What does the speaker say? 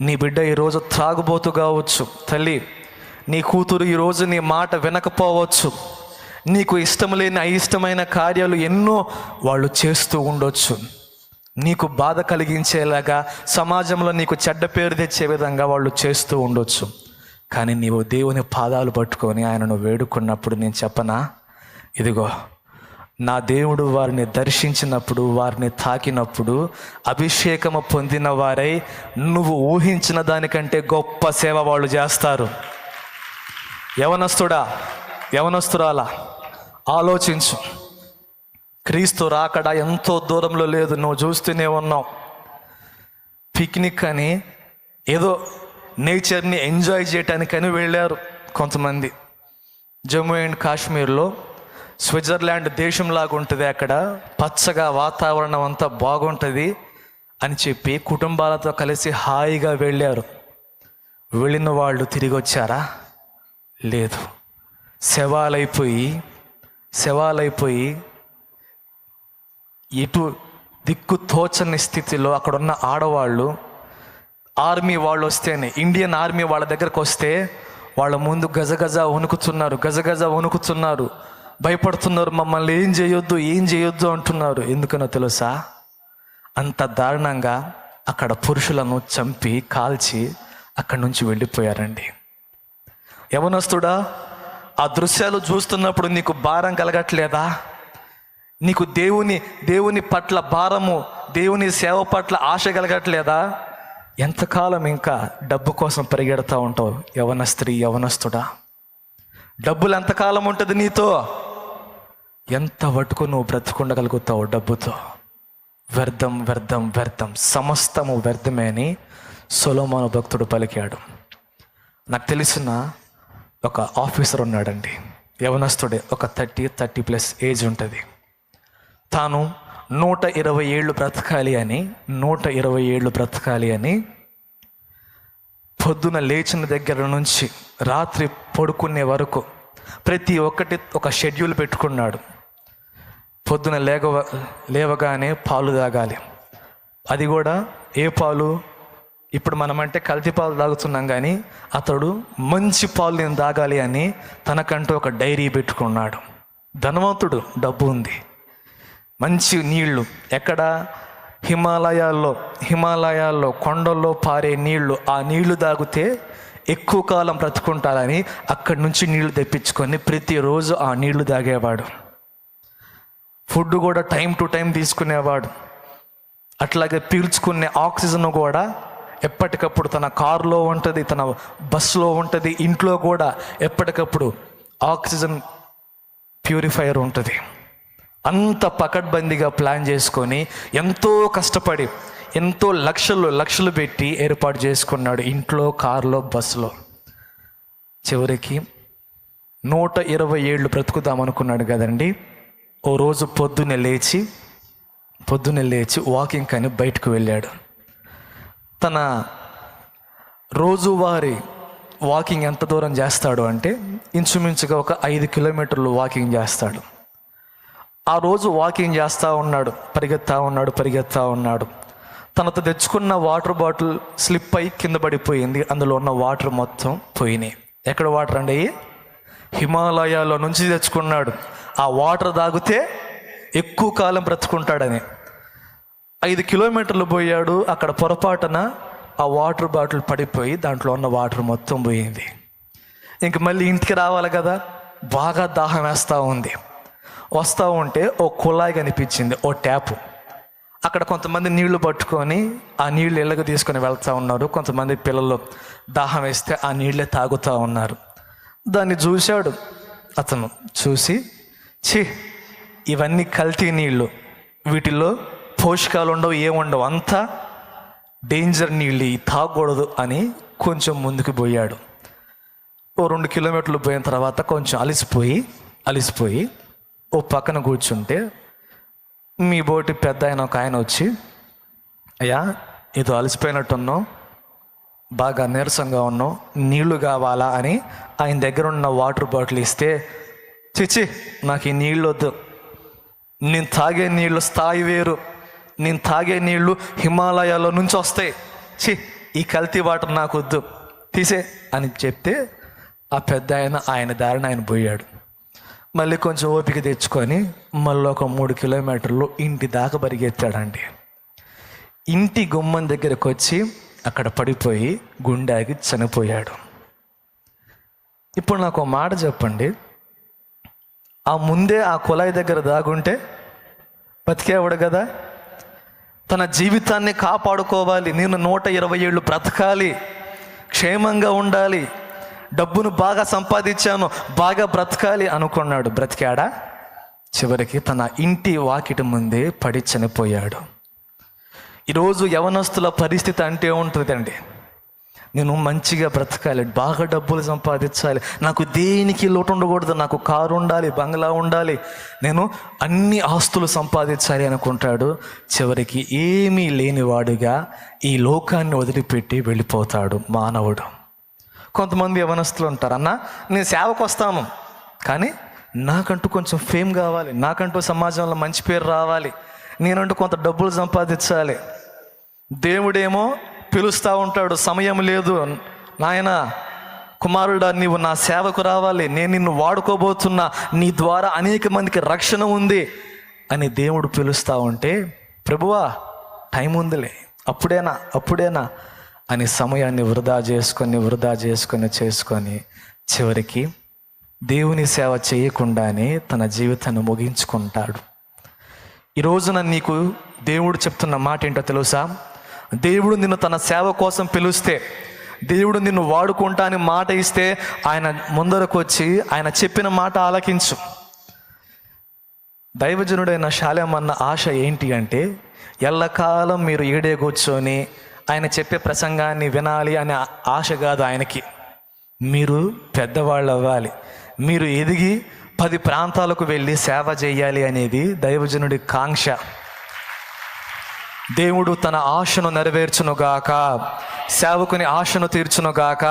నీ బిడ్డ ఈరోజు త్రాగుబోతు కావచ్చు. తల్లి నీ కూతురు ఈరోజు నీ మాట వినకపోవచ్చు. నీకు ఇష్టం లేని అయిష్టమైన కార్యాలు ఎన్నో వాళ్ళు చేస్తూ ఉండొచ్చు. నీకు బాధ కలిగించేలాగా సమాజంలో నీకు చెడ్డ పేరు తెచ్చే విధంగా వాళ్ళు చేస్తూ ఉండొచ్చు. కానీ నీవు దేవుని పాదాలు పట్టుకొని ఆయనను వేడుకున్నప్పుడు నేను చెప్పనా? ఇదిగో నా దేవుడు వారిని దర్శించినప్పుడు వారిని తాకినప్పుడు అభిషేకము పొందిన వారై నువ్వు ఊహించిన దానికంటే గొప్ప సేవ వాళ్ళు చేస్తారు. యవనస్తుడా యవనస్తురాలా ఆలోచించు. క్రీస్తు రాకడా ఎంతో దూరంలో లేదు నువ్వు చూస్తూనే ఉన్నావు. పిక్నిక్ అని ఏదో నేచర్ని ఎంజాయ్ చేయటానికని వెళ్ళారు కొంతమంది. జమ్మూ అండ్ కాశ్మీర్లో స్విట్జర్లాండ్ దేశంలాగా ఉంటుంది అక్కడ. పచ్చగా వాతావరణం అంతా బాగుంటుంది అని చెప్పి కుటుంబాలతో కలిసి హాయిగా వెళ్ళారు. వెళ్ళిన వాళ్ళు తిరిగి వచ్చారా? లేదు. శవాలైపోయి శవాలైపోయి ఎటు దిక్కు తోచని స్థితిలో అక్కడున్న ఆడవాళ్ళు ఆర్మీ వాళ్ళు వస్తేనే ఇండియన్ ఆర్మీ వాళ్ళ దగ్గరకు వస్తే వాళ్ళ ముందు గజగజ వణుకుతున్నారు గజగజ వణుకుతున్నారు. భయపడుతున్నారు మమ్మల్ని ఏం చేయొద్దు ఏం చేయొద్దు అంటున్నారు. ఎందుకనో తెలుసా? అంత దారుణంగా అక్కడ పురుషులను చంపి కాల్చి అక్కడి నుంచి వెళ్ళిపోయారండి. యవనస్తుడా ఆ దృశ్యాలు చూస్తున్నప్పుడు నీకు భారం కలగట్లేదా? నీకు దేవుని దేవుని పట్ల భారము దేవుని సేవ పట్ల ఆశ కలగట్లేదా? ఎంతకాలం ఇంకా డబ్బు కోసం పరిగెడతా ఉంటావు యవన స్త్రీ యవనస్తుడా? డబ్బులు ఎంతకాలం ఉంటుంది నీతో? ఎంత పట్టుకు నువ్వు బ్రతుకుండగలుగుతావు డబ్బుతో? వ్యర్థం వ్యర్థం వ్యర్థం. సమస్తము వ్యర్థమే అని సొలోమాను భక్తుడు పలికాడు. నాకు తెలిసిన ఒక ఆఫీసర్ ఉన్నాడండి. యవనస్తుడే. ఒక థర్టీ థర్టీ ప్లస్ ఏజ్ ఉంటుంది. తాను నూట ఇరవై ఏళ్ళు బ్రతకాలి అని నూట ఇరవై ఏళ్ళు బ్రతకాలి అని పొద్దున లేచిన దగ్గర నుంచి రాత్రి పడుకునే వరకు ప్రతి ఒక్కటి ఒక షెడ్యూల్ పెట్టుకున్నాడు. పొద్దున లేగవ లేవగానే పాలు తాగాలి. అది కూడా ఏ పాలు? ఇప్పుడు మనమంటే కల్తీ పాలు తాగుతున్నాం కానీ అతడు మంచి పాలు నేను తాగాలి అని తనకంటూ ఒక డైరీ పెట్టుకున్నాడు. ధనవంతుడు డబ్బు ఉంది. మంచి నీళ్ళు ఎక్కడ? హిమాలయాల్లో హిమాలయాల్లో కొండల్లో పారే నీళ్ళు ఆ నీళ్ళు తాగితే ఎక్కువ కాలం బ్రతుకుంటారని అక్కడి నుంచి నీళ్ళు తెప్పించుకొని ప్రతిరోజు ఆ నీళ్ళు తాగేవాడు. ఫుడ్ కూడా టైం టు టైం తీసుకునేవాడు. అట్లాగే పీల్చుకునే ఆక్సిజన్ కూడా ఎప్పటికప్పుడు తన కారులో ఉంటుంది తన బస్సులో ఉంటుంది ఇంట్లో కూడా ఎప్పటికప్పుడు ఆక్సిజన్ ప్యూరిఫైయర్ ఉంటుంది. అంత పకడ్బందీగా ప్లాన్ చేసుకొని ఎంతో కష్టపడి ఎంతో లక్షలు లక్షలు పెట్టి ఏర్పాటు చేసుకున్నాడు ఇంట్లో కారులో బస్సులో. చివరికి నూట ఇరవై ఏళ్ళు బ్రతుకుదాం అనుకున్నాడు కదండి. ఓ రోజు పొద్దున్నే లేచి పొద్దున్నే లేచి వాకింగ్ అని బయటకు వెళ్ళాడు. తన రోజువారీ వాకింగ్ ఎంత దూరం చేస్తాడు అంటే ఇంచుమించుగా ఒక ఐదు కిలోమీటర్లు వాకింగ్ చేస్తాడు. ఆ రోజు వాకింగ్ చేస్తూ ఉన్నాడు పరిగెత్తా ఉన్నాడు పరిగెత్తా ఉన్నాడు. తనతో తెచ్చుకున్న వాటర్ బాటిల్ స్లిప్ అయి కింద పడిపోయింది. అందులో ఉన్న వాటర్ మొత్తం పోయినాయి. ఎక్కడ వాటర్ అండి హిమాలయాలో నుంచి తెచ్చుకున్నాడు. ఆ వాటర్ తాగితే ఎక్కువ కాలం బ్రతుకుంటాడని. ఐదు కిలోమీటర్లు పోయాడు అక్కడ పొరపాటున ఆ వాటర్ బాటిల్ పడిపోయి దాంట్లో ఉన్న వాటర్ మొత్తం పోయింది. ఇంక మళ్ళీ ఇంటికి రావాలి కదా బాగా దాహం వేస్తూ ఉంది. వస్తూ ఉంటే ఓ కుళాయి కనిపించింది ఓ ట్యాప్. అక్కడ కొంతమంది నీళ్ళు పట్టుకొని ఆ నీళ్ళు ఇళ్ళకి తీసుకొని వెళ్తూ ఉన్నారు. కొంతమంది పిల్లలు దాహం వేస్తే ఆ నీళ్ళే తాగుతూ ఉన్నారు. దాన్ని చూశాడు అతను. చూసి ఛీ ఇవన్నీ కల్తీ నీళ్ళు వీటిల్లో పోషకాలు ఉండవు ఏముండవు. అంతా డేంజర్ నీళ్ళు తాగకూడదు అని కొంచెం ముందుకు పోయాడు. ఓ రెండు కిలోమీటర్లు పోయిన తర్వాత కొంచెం అలిసిపోయి అలిసిపోయి ఓ పక్కన కూర్చుంటే మీ బోటి పెద్ద ఆయన ఒక ఆయన వచ్చి అయ్యా ఏదో అలసిపోయినట్టున్నావు బాగా నీరసంగా ఉన్నావు నీళ్ళు కావాలా? అని ఆయన దగ్గర ఉన్న వాటర్ బాటిల్ ఇస్తే చిచి నాకు ఈ నీళ్ళు వద్దు నేను తాగే నీళ్ళు స్థాయి వేరు. నేను తాగే నీళ్ళు హిమాలయాల నుంచి వస్తాయి. చి ఈ కల్తీ వాటర్ నాకు వద్దు తీసే అని చెప్తే ఆ పెద్ద ఆయన ఆయన దారిని ఆయన పోయాడు. మళ్ళీ కొంచెం ఓపిక తెచ్చుకొని మళ్ళీ ఒక మూడు కిలోమీటర్లు ఇంటి దాకా పరిగెత్తాడండి. ఇంటి గుమ్మం దగ్గరకు వచ్చి అక్కడ పడిపోయి గుండాకి చనిపోయాడు. ఇప్పుడు నాకు ఒక మాట చెప్పండి. ఆ ముందే ఆ కుళాయి దగ్గర దాగుంటే బతికేవాడు కదా. తన జీవితాన్ని కాపాడుకోవాలి. నేను నూట ఇరవై ఏళ్ళు బ్రతకాలి. క్షేమంగా ఉండాలి. డబ్బును బాగా సంపాదించాను. బాగా బ్రతకాలి అనుకున్నాడు. బ్రతికాడా? చివరికి తన ఇంటి వాకిటి ముందే పడి చనిపోయాడు. ఈరోజు యవనస్తుల పరిస్థితి అంటే ఉంటుందండి. నేను మంచిగా బ్రతకాలి బాగా డబ్బులు సంపాదించాలి నాకు దేనికి లోటు ఉండకూడదు నాకు కారు ఉండాలి బంగ్లా ఉండాలి నేను అన్ని ఆస్తులు సంపాదించాలి అనుకుంటాడు. చివరికి ఏమీ లేనివాడుగా ఈ లోకాన్ని వదిలిపెట్టి వెళ్ళిపోతాడు మానవుడు. కొంతమంది యవనస్తులు ఉంటారు అన్న నేను సేవకు వస్తాను కానీ నాకంటూ కొంచెం ఫేమ్ కావాలి నాకంటూ సమాజంలో మంచి పేరు రావాలి నేనంటూ కొంత డబ్బులు సంపాదించాలి. దేవుడేమో పిలుస్తూ ఉంటాడు సమయం లేదు. నాయన కుమారుడా నీవు నా సేవకు రావాలి. నేను నిన్ను వాడుకోబోతున్నా. నీ ద్వారా అనేక మందికి రక్షణ ఉంది అని దేవుడు పిలుస్తూ ఉంటే ప్రభువా టైం ఉందిలే. అప్పుడేనా? అప్పుడేనా? అని సమయాన్ని వృధా చేసుకొని వృధా చేసుకొని చేసుకొని చివరికి దేవుని సేవ చేయకుండానే తన జీవితాన్ని ముగించుకుంటాడు. ఈ రోజున నీకు దేవుడు చెప్తున్న మాట ఏంటో తెలుసా? దేవుడు నిన్ను తన సేవ కోసం పిలుస్తే దేవుడు నిన్ను వాడుకుంటా అని మాట ఇస్తే ఆయన ముందరకు వచ్చి ఆయన చెప్పిన మాట ఆలకించు. దైవజనుడైన శాలేమన్న ఆశ ఏంటి అంటే ఎల్లకాలం మీరు ఈడే కూర్చొని ఆయన చెప్పే ప్రసంగాన్ని వినాలి అనే ఆశ కాదు ఆయనకి. మీరు పెద్దవాళ్ళు అవ్వాలి మీరు ఎదిగి పది ప్రాంతాలకు వెళ్ళి సేవ చేయాలి అనేది దైవజనుడి కాంక్ష. దేవుడు తన ఆశను నెరవేర్చునుగాక సేవకుని ఆశను తీర్చునుగాక